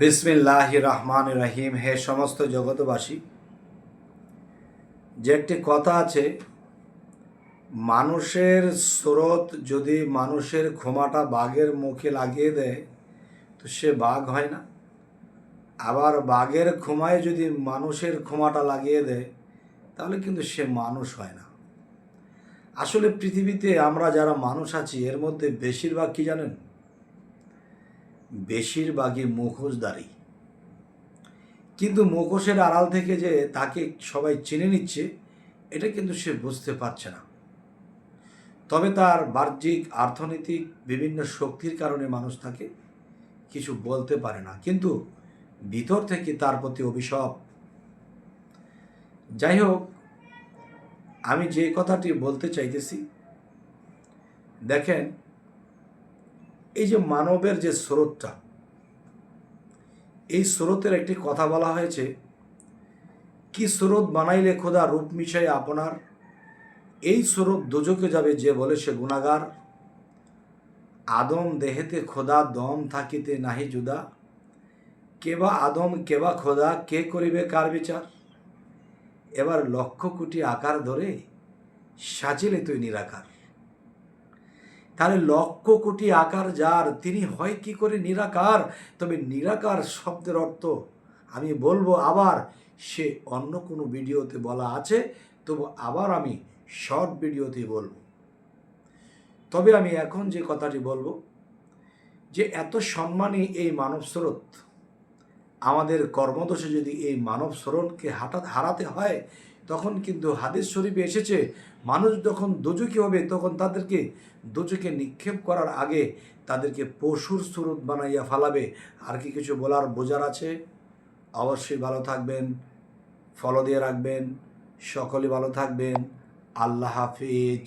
বিসমিল্লাহ রহমান রহিম হে সমস্ত জগতবাসী যে একটি কথা আছে, মানুষের স্রোত যদি মানুষের ক্ষমাটা বাঘের মুখে লাগিয়ে দেয়, তো সে বাঘ হয় না। আবার বাঘের ক্ষমায় যদি মানুষের ক্ষমাটা লাগিয়ে দেয়, তাহলে কিন্তু সে মানুষ হয় না। আসলে পৃথিবীতে আমরা যারা মানুষ আছি, এর মধ্যে বেশিরভাগ কি জানেন? বেশিরভাগই মুখোশধারী। কিন্তু মুখোশের আড়াল থেকে যে তাকে সবাই চিনে নিচ্ছে, এটা কিন্তু সে বুঝতে পারছে না। তবে তার বাহ্যিক, অর্থনৈতিক বিভিন্ন শক্তির কারণে মানুষ তাকে কিছু বলতে পারে না। কিন্তু ভিতর থেকে তার প্রতি অভিশাপ। যাই হোক, আমি যে কথাটি বলতে চাইতেছি, দেখেন এই যে মানবের যে স্রোতটা, এই স্রোতের একটি কথা বলা হয়েছে, কি স্রোত বানাইলে খোদা রূপ মিশাই আপনার? এই স্রোত দুজকে যাবে যে বলে সে গুণাগার। আদম দেহেতে খোদা দম থাকিতে নাহি জুদা। কেবা আদম কেবা খোদা, কে করিবে কার বিচার? এবার লক্ষ কোটি আকার ধরে সাজিলে তুই নিরাকার। তাহলে লক্ষ কোটি আকার যার, তিনি হয় কি করে নিরাকার? তবে নিরাকার শব্দের অর্থ, আমি বলব আবার, সে অন্য কোনো ভিডিওতে বলা আছে, তবু আবার আমি শর্ট ভিডিওতে বলব। তবে আমি এখন যে কথাটি বলব, যে এত সম্মানী এই মানব স্রোত। আমাদের কর্মদোষে যদি এই মানব স্মরণকে হাঁটা, হারাতে হয় তখন কিন্তু হাদিস শরীফে এসেছে, মানুষ যখন দোজকি হবে, তখন তাদেরকে দোজুকে নিক্ষেপ করার আগে তাদেরকে পশুর স্রোত বানাইয়া ফালাবে। আর কি কিছু বলার বোঝার আছে? অবশ্যই ভালো থাকবেন, ফলো দিয়ে রাখবেন, সকলে ভালো থাকবেন। আল্লাহ হাফিজ।